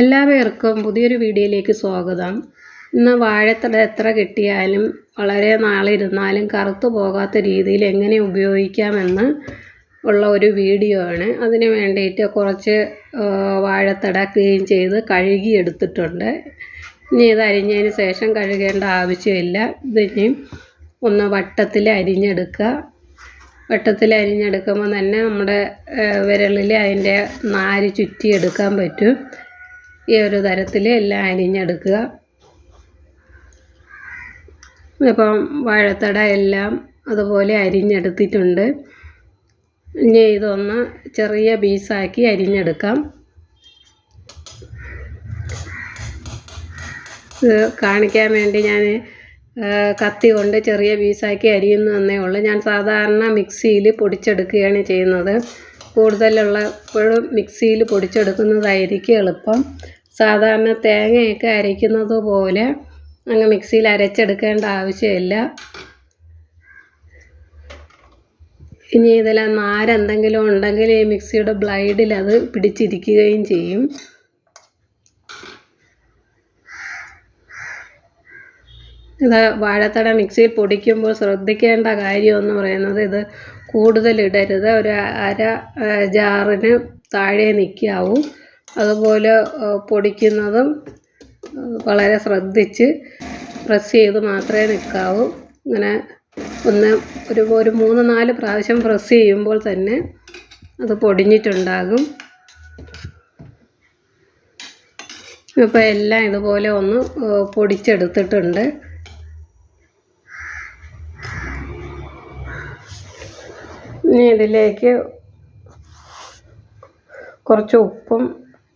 എല്ലാവർക്കും പുതിയൊരു വീഡിയോയിലേക്ക് സ്വാഗതം. ഇന്ന് വാഴത്തട എത്ര കിട്ടിയാലും വളരെ നാളിരുന്നാലും കറുത്തു പോകാത്ത രീതിയിൽ എങ്ങനെ ഉപയോഗിക്കാമെന്ന് ഉള്ള ഒരു വീഡിയോ ആണ്. അതിന് വേണ്ടിയിട്ട് കുറച്ച് വാഴത്തട ക്ലീൻ ചെയ്ത് കഴുകി എടുത്തിട്ടുണ്ട് ഇനി ഇത് അരിഞ്ഞതിന് ശേഷം കഴുകേണ്ട ആവശ്യമില്ല. ഇതിനി ഒന്ന് വട്ടത്തിൽ അരിഞ്ഞെടുക്കുക. വട്ടത്തിൽ അരിഞ്ഞെടുക്കുമ്പോൾ തന്നെ നമ്മുടെ വിരലിൽ അതിന്റെ നാര് ചുറ്റിയെടുക്കാൻ പറ്റും. ഈ ഒരു തരത്തിൽ എല്ലാം അരിഞ്ഞെടുക്കുക. ഇപ്പം വാഴത്തട എല്ലാം അതുപോലെ അരിഞ്ഞെടുത്തിട്ടുണ്ട്. ഇനി ഇതൊന്ന് ചെറിയ പീസാക്കി അരിഞ്ഞെടുക്കാം. ഇത് കാണിക്കാൻ വേണ്ടി ഞാൻ കത്തി കൊണ്ട് ചെറിയ പീസാക്കി അരിയുന്നതന്നേ ഉള്ളൂ. ഞാൻ സാധാരണ മിക്സിയിൽ പൊടിച്ചെടുക്കുകയാണ് ചെയ്യുന്നത്. കൂടുതലുള്ള എപ്പോഴും മിക്സിയിൽ പൊടിച്ചെടുക്കുന്നതായിരിക്കും എളുപ്പം. സാധാരണ തേങ്ങയൊക്കെ അരയ്ക്കുന്നത് പോലെ അങ്ങ് മിക്സിയിൽ അരച്ചെടുക്കേണ്ട ആവശ്യമില്ല. ഇനി ഇതിലെ നാരെന്തെങ്കിലും ഉണ്ടെങ്കിൽ ഈ മിക്സിയുടെ ബ്ലൈഡിൽ അത് പിടിച്ചിരിക്കുകയും ചെയ്യും. ഇത് വാഴത്തട മിക്സിയിൽ പൊടിക്കുമ്പോൾ ശ്രദ്ധിക്കേണ്ട കാര്യം എന്ന് പറയുന്നത് ഇത് കൂടുതൽ ഇടരുത്. ഒരു അര ജാറിന് താഴെ നിൽക്കാവൂ. അതുപോലെ പൊടിക്കുന്നതും വളരെ ശ്രദ്ധിച്ച് പ്രസ് ചെയ്ത് മാത്രമേ നിൽക്കാവൂ ഇങ്ങനെ ഒന്ന് ഒരു ഒരു മൂന്ന് നാല് പ്രാവശ്യം പ്രസ് ചെയ്യുമ്പോൾ തന്നെ അത് പൊടിഞ്ഞിട്ടുണ്ടാകും. ഇപ്പോൾ എല്ലാം ഇതുപോലെ ഒന്ന് പൊടിച്ചെടുത്തിട്ടുണ്ട്. ഇനി ഇതിലേക്ക് കുറച്ച് ഉപ്പും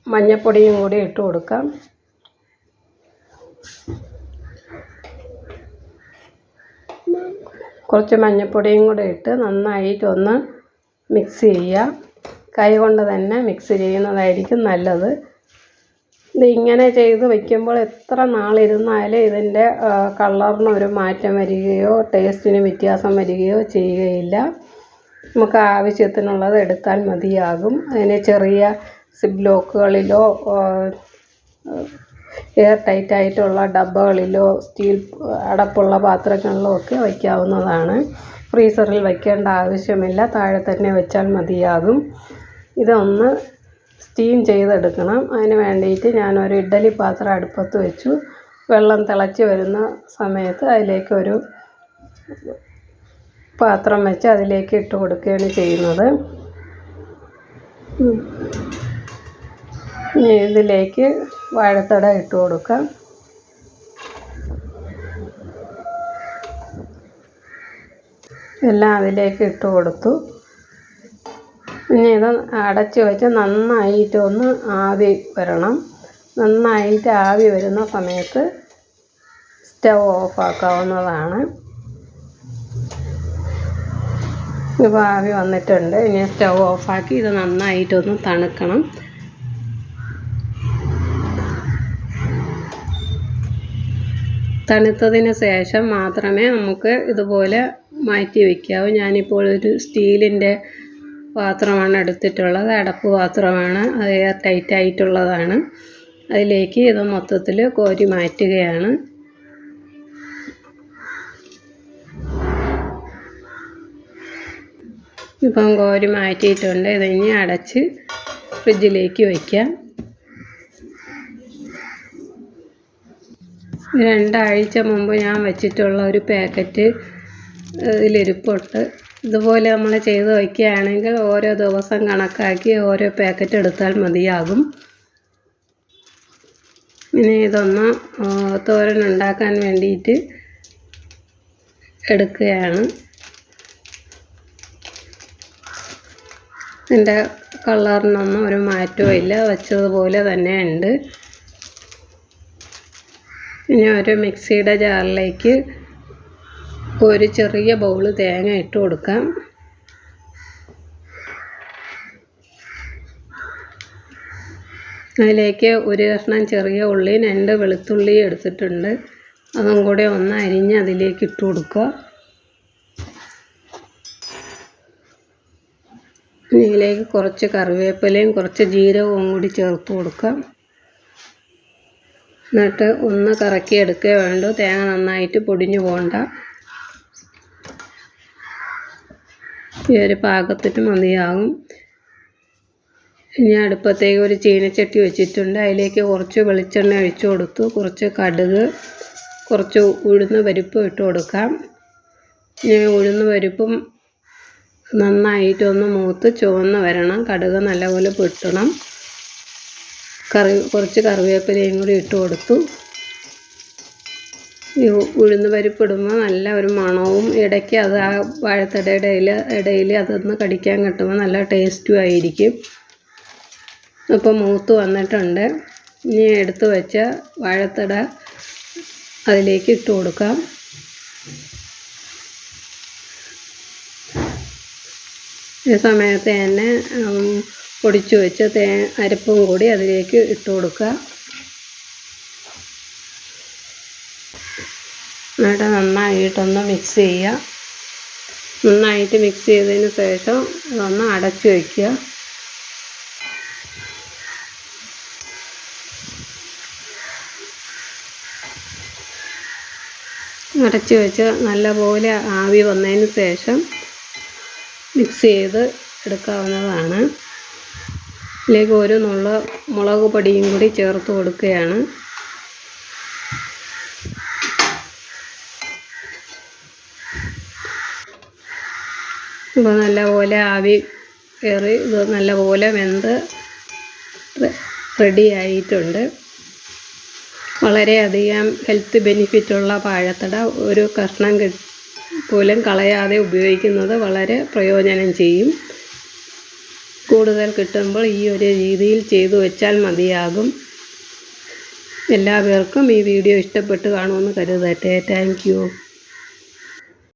മഞ്ഞൾപ്പൊടിയും കൂടി ഇട്ട് കൊടുക്കാം. കുറച്ച് മഞ്ഞപ്പൊടിയും കൂടെ ഇട്ട് നന്നായിട്ടൊന്ന് മിക്സ് ചെയ്യുക. കൈ കൊണ്ട് തന്നെ മിക്സ് ചെയ്യുന്നതായിരിക്കും നല്ലത്. ഇത് ഇങ്ങനെ ചെയ്ത് വയ്ക്കുമ്പോൾ എത്ര നാളിരുന്നാലും ഇതിന്റെ കളറിന് ഒരു മാറ്റം വരികയോ ടേസ്റ്റിന് വ്യത്യാസം വരികയോ ചെയ്യുകയില്ല. നമുക്ക് ആവശ്യത്തിനുള്ളത് എടുത്താൽ മതിയാകും. അതിന് ചെറിയ സിബ് ലോക്കുകളിലോ എയർ ടൈറ്റ് ആയിട്ടുള്ള ഡബ്ബകളിലോ സ്റ്റീൽ അടപ്പുള്ള പാത്രങ്ങളിലോ ഒക്കെ വയ്ക്കാവുന്നതാണ്. ഫ്രീസറിൽ വയ്ക്കേണ്ട ആവശ്യമില്ല. താഴെ തന്നെ വെച്ചാൽ മതിയാകും. ഇതൊന്ന് സ്റ്റീം ചെയ്തെടുക്കണം. അതിന് വേണ്ടിയിട്ട് ഞാനൊരു ഇഡ്ഡലി പാത്രം അടുപ്പത്ത് വെച്ചു. വെള്ളം തിളച്ച് വരുന്ന സമയത്ത് അതിലേക്കൊരു പാത്രം വെച്ച് അതിലേക്ക് ഇട്ട് കൊടുക്കുകയാണ് ചെയ്യുന്നത്. ഇനി ഇതിലേക്ക് വാഴത്തട ഇട്ട് കൊടുക്കാം. എല്ലാം അതിലേക്ക് ഇട്ട് കൊടുത്തു. ഇനി ഇത് അടച്ച് വെച്ച് നന്നായിട്ടൊന്ന് ആവി വരണം. നന്നായിട്ട് ആവി വരുന്ന സമയത്ത് സ്റ്റവ് ഓഫാക്കാവുന്നതാണ് ഇപ്പോൾ ആവി വന്നിട്ടുണ്ട്. ഇനി സ്റ്റവ് ഓഫാക്കി ഇത് നന്നായിട്ടൊന്ന് തണുക്കണം. തണുത്തതിന് ശേഷം മാത്രമേ നമുക്ക് ഇതുപോലെ മാറ്റി വയ്ക്കാവൂ. ഞാനിപ്പോൾ ഒരു സ്റ്റീലിന്റെ പാത്രമാണ് എടുത്തിട്ടുള്ളത്. അടപ്പ് പാത്രമാണ്. അത് എയർ ടൈറ്റ് ആയിട്ടുള്ളതാണ്. അതിലേക്ക് ഇത് മൊത്തത്തിൽ കോരി മാറ്റുകയാണ്. ഇപ്പം കോരി മാറ്റിയിട്ടുണ്ട്. ഇതിനി അടച്ച് ഫ്രിഡ്ജിലേക്ക് വയ്ക്കാം. രണ്ടാഴ്ച മുമ്പ് ഞാൻ വെച്ചിട്ടുള്ള ഒരു പാക്കറ്റ് ഇതിലിരിപ്പുണ്ട്. ഇതുപോലെ നമ്മൾ ചെയ്ത് വയ്ക്കുകയാണെങ്കിൽ ഓരോ ദിവസം കണക്കാക്കി ഓരോ പാക്കറ്റ് എടുത്താൽ മതിയാകും. ഇനി ഇതൊന്ന് തോരൻ ഉണ്ടാക്കാൻ വേണ്ടിയിട്ട് എടുക്കുകയാണ്. ഇതിന്റെ കളറിനൊന്നും ഒരു മാറ്റവും ഇല്ല. വെച്ചതുപോലെ തന്നെ ഉണ്ട്. ഇനി ഒരു മിക്സിയുടെ ജാറിലേക്ക് ഒരു ചെറിയ ബൗൾ തേങ്ങ ഇട്ട് കൊടുക്കാം. അതിലേക്ക് ഒരു കഷ്ണം ചെറിയ ഉള്ളി രണ്ട് വെളുത്തുള്ളി എടുത്തിട്ടുണ്ട്. അതും കൂടെ ഒന്ന് അരിഞ്ഞ് അതിലേക്ക് ഇട്ട് കൊടുക്കുക. ഇതിലേക്ക് കുറച്ച് കറിവേപ്പിലയും കുറച്ച് ജീരകവും കൂടി ചേർത്ത് കൊടുക്കാം. എന്നിട്ട് ഒന്ന് കറക്കി എടുക്കേ വേണ്ടൂ. തേങ്ങ നന്നായിട്ട് പൊടിഞ്ഞു പോകണ്ട. ഈ ഒരു പാകത്തിന് മതിയാകും. ഇനി അടുപ്പത്തേക്ക് ഒരു ചീനച്ചട്ടി വെച്ചിട്ടുണ്ട്. അതിലേക്ക് കുറച്ച് വെളിച്ചെണ്ണ ഒഴിച്ചു കൊടുത്തു. കുറച്ച് കടുക് കുറച്ച് ഉഴുന്ന പരിപ്പും ഇട്ട് കൊടുക്കാം. ഇനി ഉഴുന്ന പരിപ്പും നന്നായിട്ടൊന്ന് മൂത്ത് ചുവന്ന് വരണം. കടുക് നല്ലപോലെ പൊട്ടണം. കറി കുറച്ച് കറിവേപ്പിലയും കൂടി ഇട്ട് കൊടുത്തു. ഈ ഉഴുന്ന് പരിപ്പ് ഇടുമ്പോൾ നല്ല ഒരു മണവും ഇടയ്ക്ക് അത് ആ വാഴത്തടയുടെ ഇല ഇടയിൽ അതൊന്ന് കടിക്കാൻ കിട്ടുമ്പോൾ നല്ല ടേസ്റ്റും ആയിരിക്കും. അപ്പോൾ മൂത്ത് വന്നിട്ടുണ്ട്. ഇനി എടുത്തു വെച്ച വാഴത്തട അതിലേക്ക് ഇട്ട് കൊടുക്കാം. ഈ സമയത്ത് തന്നെ പൊടിച്ചു വെച്ച തേ അരപ്പും കൂടി അതിലേക്ക് ഇട്ട് കൊടുക്കുക. എന്നിട്ട് നന്നായിട്ടൊന്ന് മിക്സ് ചെയ്യുക. നന്നായിട്ട് മിക്സ് ചെയ്തതിന് ശേഷം ഇതൊന്ന് അടച്ചു വയ്ക്കുക അടച്ചു വെച്ച് നല്ലപോലെ ആവി വന്നതിന് ശേഷം മിക്സ് ചെയ്ത് എടുക്കാവുന്നതാണ്. ഇതിലേക്ക് ഒരു നുള്ള മുളക് പൊടിയും കൂടി ചേർത്ത് കൊടുക്കുകയാണ്. ഇപ്പോൾ നല്ലപോലെ ആവി കയറി ഇത് നല്ലപോലെ വെന്ത് റെഡി ആയിട്ടുണ്ട് വളരെയധികം ഹെൽത്ത് ബെനിഫിറ്റുള്ള പാഴത്തട ഒരു കഷ്ണം പോലും കളയാതെ ഉപയോഗിക്കുന്നത് വളരെ പ്രയോജനം ചെയ്യും. കൂടുതൽ കിട്ടുമ്പോൾ ഈ ഒരു രീതിയിൽ ചെയ്തു വെച്ചാൽ മതിയാകും. എല്ലാവർക്കും ഈ വീഡിയോ ഇഷ്ടപ്പെട്ട് കാണുമെന്ന് കരുതട്ടെ. താങ്ക്